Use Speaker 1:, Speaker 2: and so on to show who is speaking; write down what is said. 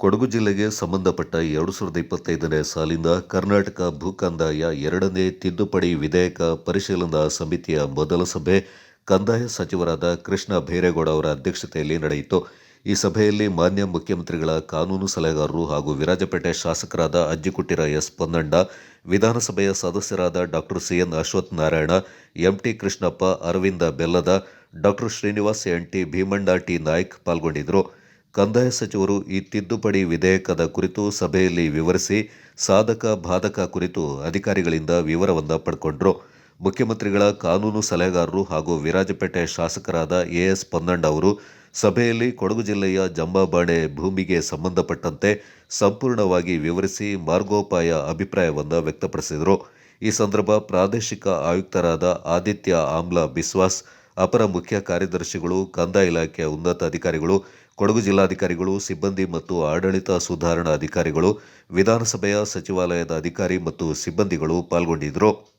Speaker 1: ಕೊಡಗು ಜಿಲ್ಲೆಗೆ ಸಂಬಂಧಪಟ್ಟ ಎರಡು ಸಾವಿರದ ಇಪ್ಪತ್ತೈದನೇ ಸಾಲಿನ ಕರ್ನಾಟಕ ಭೂ ಕಂದಾಯ ಎರಡನೇ ತಿದ್ದುಪಡಿ ವಿಧೇಯಕ ಪರಿಶೀಲನಾ ಸಮಿತಿಯ ಮೊದಲ ಸಭೆ ಕಂದಾಯ ಸಚಿವರಾದ ಕೃಷ್ಣ ಭೈರೇಗೌಡ ಅವರ ಅಧ್ಯಕ್ಷತೆಯಲ್ಲಿ ನಡೆಯಿತು. ಈ ಸಭೆಯಲ್ಲಿ ಮಾನ್ಯ ಮುಖ್ಯಮಂತ್ರಿಗಳ ಕಾನೂನು ಸಲಹೆಗಾರರು ಹಾಗೂ ವಿರಾಜಪೇಟೆ ಶಾಸಕರಾದ ಅಜ್ಜಿಕುಟ್ಟಿರ ಎಸ್ ಪೊನ್ನಂಡ, ವಿಧಾನಸಭೆಯ ಸದಸ್ಯರಾದ doctor C N Ashwath Narayan, M T Krishnappa, Aravind Bellad, doctor Srinivas N T Bheemanna T Naik ಪಾಲ್ಗೊಂಡಿದ್ದರು. ಕಂದಾಯ ಸಚಿವರು ಈ ತಿದ್ದುಪಡಿ ವಿಧೇಯಕದ ಕುರಿತು ಸಭೆಯಲ್ಲಿ ವಿವರಿಸಿ ಸಾಧಕ ಬಾಧಕ ಕುರಿತು ಅಧಿಕಾರಿಗಳಿಂದ ವಿವರವನ್ನು ಪಡ್ಕೊಂಡ್ರು. ಮುಖ್ಯಮಂತ್ರಿಗಳ ಕಾನೂನು ಸಲಹೆಗಾರರು ಹಾಗೂ ವಿರಾಜಪೇಟೆ ಶಾಸಕರಾದ ಎಎಸ್ ಪೊನ್ನಣ್ಣ ಅವರು ಸಭೆಯಲ್ಲಿ ಕೊಡಗು ಜಿಲ್ಲೆಯ ಜಂಬಾಬಾಣೆ ಭೂಮಿಗೆ ಸಂಬಂಧಪಟ್ಟಂತೆ ಸಂಪೂರ್ಣವಾಗಿ ವಿವರಿಸಿ ಮಾರ್ಗೋಪಾಯ ಅಭಿಪ್ರಾಯವನ್ನು ವ್ಯಕ್ತಪಡಿಸಿದರು. ಈ ಸಂದರ್ಭ ಪ್ರಾದೇಶಿಕ ಆಯುಕ್ತರಾದ ಆದಿತ್ಯ ಆಮ್ಲ ಬಿಸ್ವಾಸ್ ಅಪರ ಮುಖ್ಯ ಕಾರ್ಯದರ್ಶಿಗಳು, ಕಂದಾಯ ಇಲಾಖೆಯ ಉನ್ನತ ಅಧಿಕಾರಿಗಳು, ಕೊಡಗು ಜಿಲ್ಲಾಧಿಕಾರಿಗಳು, ಸಿಬ್ಬಂದಿ ಮತ್ತು ಆಡಳಿತ ಸುಧಾರಣಾ ಅಧಿಕಾರಿಗಳು, ವಿಧಾನಸಭೆಯ ಸಚಿವಾಲಯದ ಅಧಿಕಾರಿ ಮತ್ತು ಸಿಬ್ಬಂದಿಗಳು ಪಾಲ್ಗೊಂಡಿದ್ದರು.